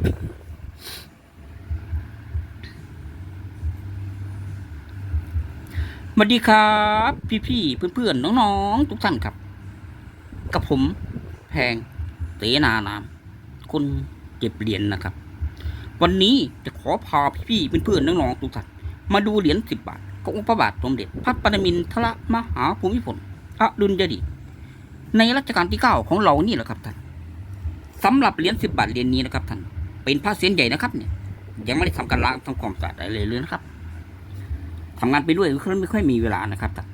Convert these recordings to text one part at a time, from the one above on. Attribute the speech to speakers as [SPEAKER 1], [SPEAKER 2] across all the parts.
[SPEAKER 1] สวัสดีครับ พี่ๆเพื่อนๆน้องๆทุกท่านครับ กับผมแพงเสนานามคนเก็บเหรียญนะครับ วันนี้จะขอพาพี่ๆเพื่อนๆน้องๆทุกท่านมาดูเหรียญสิบบาทขององค์พระบาทสมเด็จพระปรมินทรมหาภูมิพลอดุลยเดชในรัชกาลที่เก้าของเรานี่แหละครับท่านสำหรับเหรียญสิบบาทเหรียญนี้นะครับท่าน เป็นพระเศียรใหญ่นะครับเนี่ยยังไม่ได้ทำการล้างทำความสะอาดอะไรเลยนะครับทำงานไปด้วยไม่ค่อยมีเวลานะครับท่าน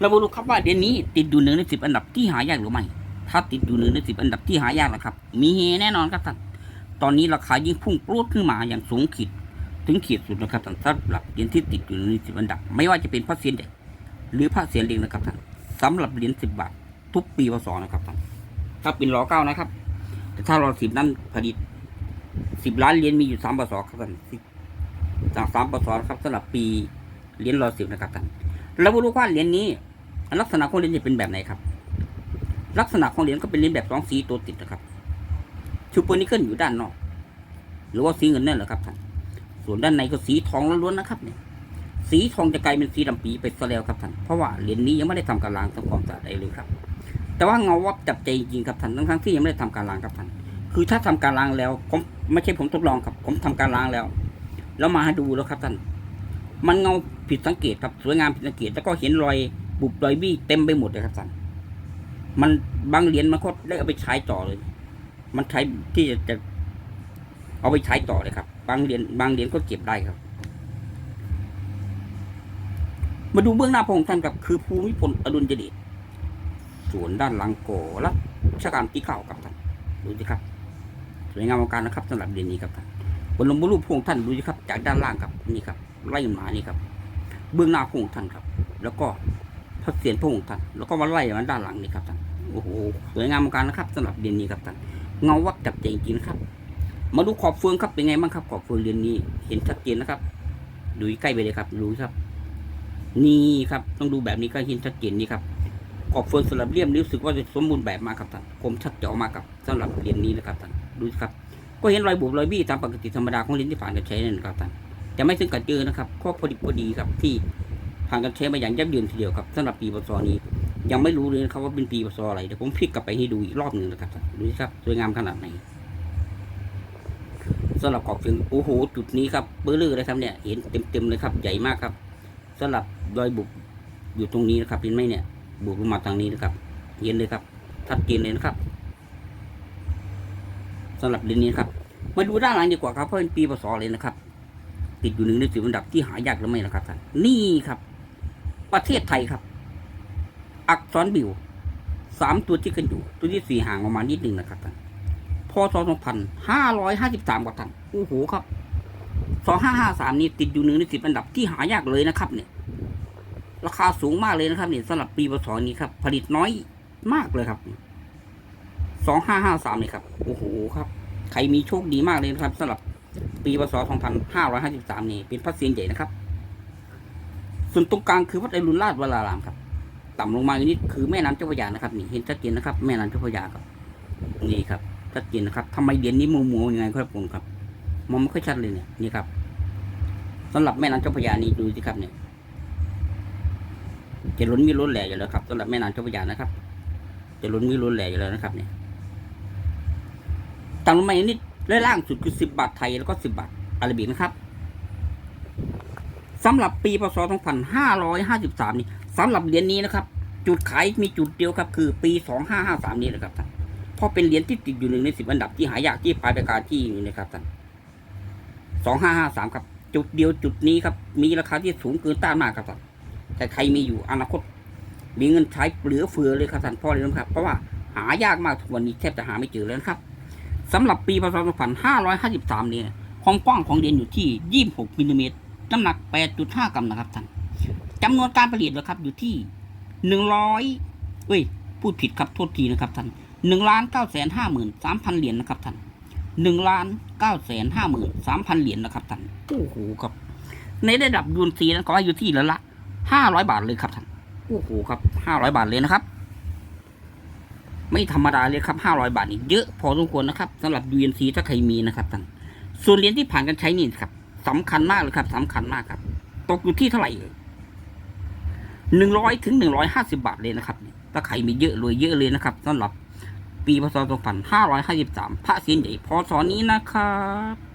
[SPEAKER 1] เรามาดูครับว่าเดือนนี้ติดอยู่หนึ่งในสิบอันดับที่หายากหรือไม่ ถ้าติดอยู่หนึ่งในสิบอันดับที่หายากนะครับ มีเฮแน่นอนครับท่าน ตอนนี้ราคายิ่งพุ่งปรูดขึ้นมาอย่างสูงขีด ถึงขีดสุดนะครับท่านสำหรับเหรียญที่ติดอยู่ในสิบอันดับ ไม่ว่าจะเป็นพระเศียรใหญ่หรือพระเศียรเล็กนะครับท่านสำหรับเหรียญสิบบาททุกปีพศนะครับท่าน ถ้าเป็นรอเก้านะครับ แต่ถ้าเรอสิบนั้นผลิตสิบล้านเหรียญมีอยู่สามพศครับท่านจากสามปศครับสำหรับปีเหรียญรอสิบนะครับท่านเรามาดูว่าเหรียญนี้ ลักษณะของเหรียญจะเป็นแบบไหนครับ ลักษณะของเหรียญก็เป็นเหรียญแบบสองสีตัวติดนะครับชูปนิเกิลอยู่ด้านนอก หรือว่าสีเงินนั่นแหละครับท่านส่วนด้านในก็สีทองล้วนๆนะครับเนี่ยสีทองจะกลายเป็นสีดำปีไปซะแล้วครับท่านเพราะว่าเหรียญนี้ยังไม่ได้ทำการล้างทำความสะอาดอะไรเลยครับ แต่ว่าเงาวับจับใจจริงครับท่านทั้งๆที่ยังไม่ได้ทำการล้างครับท่านคือถ้าทำการล้างแล้วผมไม่ใช่ผมทดลองครับ ผมทำการล้างแล้ว แล้วมาให้ดูแล้วครับท่านมันเงาผิดสังเกตครับสวยงามผิดสังเกต แล้วก็เห็นรอยบุบรอยบี้เต็มไปหมดเลยครับท่านมันบางเหรียญมันก็ได้เอาไปใช้ต่อเลย มันใช้ที่จะจะเอาไปใช้ต่อเลยครับ บางเหรียญบางเหรียญก็เก็บได้ครับ มาดูเบื้องหน้าพระองค์ท่านครับคือภูมิพลอดุลยเดช ส่วนด้านหลังก่อรัชกาลที่เก้าครับท่านดูสิครับสวยงามการนะครับสำหรับเหรียญนี้ครับท่านบนลงบรูปพระองค์ท่านดูสิครับ จากด้านล่างครับนี่ครับไล่มานี่ครับ เบื้องหน้าพระองค์ท่านครับ แล้วก็พระเศียรพระองค์ท่านแล้วก็มาไล่มาด้านหลังนี่ครับท่านโอ้โหสวยงามกันนะครับสำหรับเรียนนี้ครับท่านเงาวับจับใจจริงๆนะครับมาดูขอบเฟืองครับเป็นไงบ้างครับ ขอบเฟืองเรียนนี้ เห็นชัดเจนนะครับ ดูใกล้ไปเลยครับดูครับ นี่ครับ ต้องดูแบบนี้ก็เห็นชัดเจนนี่ครับ ขอบเฟืองสลับเลี่ยมรู้สึกว่าจะสมบูรณ์แบบมากครับท่านคมชัดเจาะมากครับสำหรับเรียนนี้นะครับท่านดูสิครับ ก็เห็นรอยบุบรอยบี้ตามปกติธรรมดาของลิ้นที่ผ่านการใช้นั่นครับท่านแต่ไม่ซึ่งกันเจอนะครับข้อพอดีพอดีครับที่ผ่านการใช้มาอย่างยับยั้งทีเดียวครับสำหรับปีพศนี้ ยังไม่รู้เลยนะครับว่าเป็นปีพศอะไรเดี๋ยวผมพลิกกลับไปให้ดูอีกรอบหนึ่งนะครับท่านดูสิครับสวยงามขนาดไหนสำหรับขอบเฟืองโอ้โหจุดนี้ครับเบอร์เลอร์เลยครับเนี่ยเห็นเต็มๆเลยครับใหญ่มากครับสำหรับรอยบุบอยู่ตรงนี้นะครับเห็นไหมเนี่ย บุบลงมาทางนี้นะครับ เห็นเลยครับชัดเจนเลยนะครับสำหรับเดือนนี้ครับมาดูด้านหลังดีกว่าครับเพราะเป็นปีพศเลยนะครับ ติดอยู่หนึ่งในสิบอันดับที่หายากหรือไม่นะครับท่านนี่ครับ ประเทศไทยครับ อักษรบิวสามตัวที่กันอยู่ ตัวที่สี่ห่างออกมาณนิดหนึ่งนะครับท่านพศสองพันห้าร้อยห้าสิบสามกว่าท่านโอ้โหครับสองห้าห้าสามนี่ติดอยู่หนึ่งในสิบอันดับที่หายากเลยนะครับ เนี่ย ราคาสูงมากเลยนะครับเนี่ยสำหรับปีพศนี้ครับ ผลิตน้อยมากเลยครับสองห้าห้าสามนี่ครับ โอ้โหครับ ใครมีโชคดีมากเลยนะครับสำหรับปีพศ2553นี่เป็นพระเศียรใหญ่นะครับ ส่วนตรงกลางคือวัดไอรุณราชวรารามครับ ต่ำลงมาอีกนิดคือแม่น้ำเจ้าพระยานะครับนี่เห็นชัดเจนนะครับ แม่น้ำเจ้าพระยาครับนี่ครับชัดเจนนะครับทำไมเดียนนี้มัวมัวยังไงครับผมครับมองไม่ค่อยชัดเลยเนี่ยนี่ครับสำหรับแม่น้ำเจ้าพระยานี่ดูสิครับเนี่ย จะล้นมีล้นแหล่อยู่แล้วครับสำหรับแม่น้ำเจ้าพระยานะครับ จะล้นมีล้นแหล่อยู่แล้วนะครับเนี่ยต่ำลงมาอีกนิดและล่างสุดคือ10บบาทไทยแล้วก็10บบาทอาราบิกนะครับสำหรับปีพศ2553 นี่สำหรับเหรียญนี้นะครับ จุดขายมีจุดเดียวครับ คือปี 2553 นี้นะครับท่านเพราะเป็นเหรียญที่ติดอยู่หนึ่งในสิบอันดับที่หายากที่ปลายประกาศที่นี่นะครับท่าน2553 ครับ จุดเดียวจุดนี้ครับ มีราคาที่สูงเกินต้านมากครับท่าน แต่ใครมีอยู่อนาคต มีเงินใช้เหลือเฟือเลยครับท่านเพราะอะไรนะครับ เพราะว่าหายากมากทุกวันนี้แทบจะหาไม่เจอแล้วนะครับสำหรับปีพศ2553เนี่ยความกว้างของเหรียญอยู่ที่ 26มิลลิเมตรน้ำหนัก 8.5 กรัมนะครับท่านจำนวนการผลิตนะครับอยู่ที่ 100เอ้ยพูดผิดครับโทษทีนะครับท่าน1ล้าน9 5 3 0 0 0เหรียญนะครับท่าน1ล้าน9 5 3 0 0 0เหรียญนะครับท่านโอ้โหครับ ในระดับยูนซีนั้นก็อยู่ที่ละละ 500บาทเลยครับท่านโอ้โหครับ500บาทเลยนะครับ ไม่ธรรมดาเลยครับห้าร้อยบาทนี่เยอะพอสมควรนะครับสำหรับ UNC ถ้าใครมีนะครับท่านส่วนเหรียญที่ผ่านการใช้นี่ครับสำคัญมากเลยครับสำคัญมากครับ ตกอยู่ที่เท่าไหร่เอ่ยหนึ่งร้อยถึงหนึ่งร้อยห้าสิบาทเลยนะครับ ถ้าใครมีเยอะรวยเยอะเลยนะครับสำหรับปีพศสองพันห้าร้อยห้าสิบสามพระเศียรใหญ่พศนี้นะครับ